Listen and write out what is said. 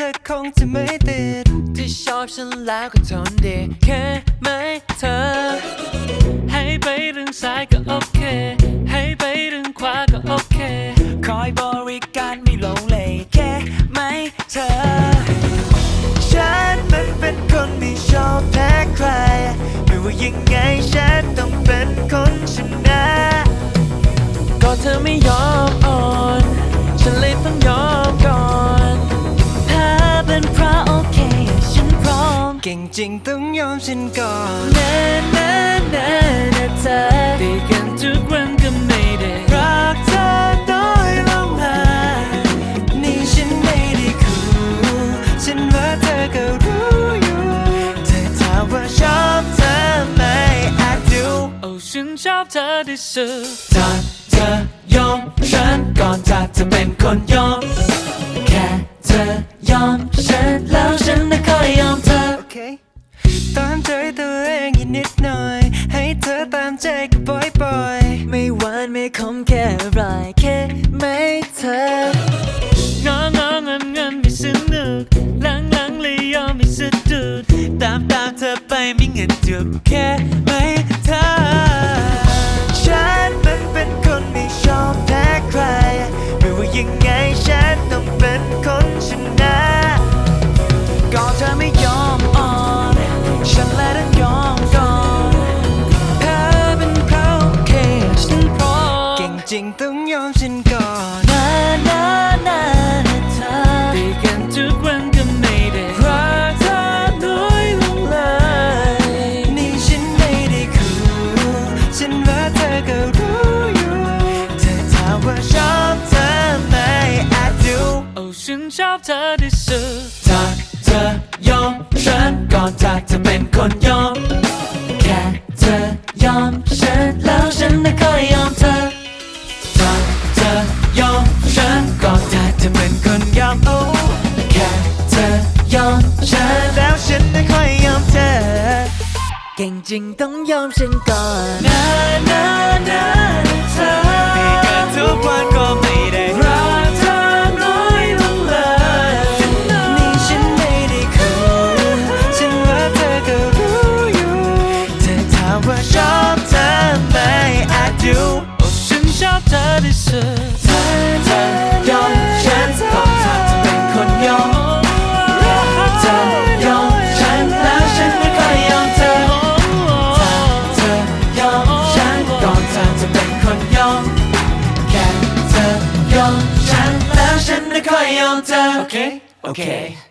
ธอคงจะไม่ติด ที่ชอบฉันแล้วก็ทนดีแค่ไหมเธอ ให้ไปเรื่องซ้ายก็โอเค ให้ไปเรื่องขวาก็โอเค คอยบริการไม่หลงเลยแค่ไหมเธอ ฉันมันเป็นคนไม่ชอบแพ้ใคร ไม่ว่ายังไงฉัน จริงต้องยอมฉันก่อนแน่แน่แน่นเธอตีกันทุกวันก็ไม่ได้รักเธอน้อยลงมานี่ฉันไม่ได้คู่ฉันว่าเธอก็รู้อยู่เธอถามว่าชอบเธอไหม I do โอ้ฉันชอบเธอที่สุดถ้าเธอยอมฉันก่อนถ้าเธอเป็นคนยอมแค่เธอยอมฉัน นิดหน่อย ให้เธอตามใจก็บ่อยปล่อยๆไม่หวานไม่คมแค่ไรแค่ไม่เธององอเงินเงินไม่สนุกหลังหลังเลยยอมไม่สะดุดตามตามเธอไปไม่เงินจบแค่ไม่ จริงต้องยอมฉันก่อนนานานาเธอตีกันทุกวันก็ไม่ได้รักเธอน้อยลงเลยนี่ฉันไม่ได้คู่ฉันว่าเธอก็รู้อยู่เธอถามว่าชอบเธอไหม I do โอ้ฉันชอบเธอที่สุดถ้าเธอยอมฉันก่อนถ้าเธอเป็นคนยอมแค่เธอยอมฉันแล้วฉันไม่ เก่งจริงต้องยอมฉันก่อนนานานา ค่เธอยอม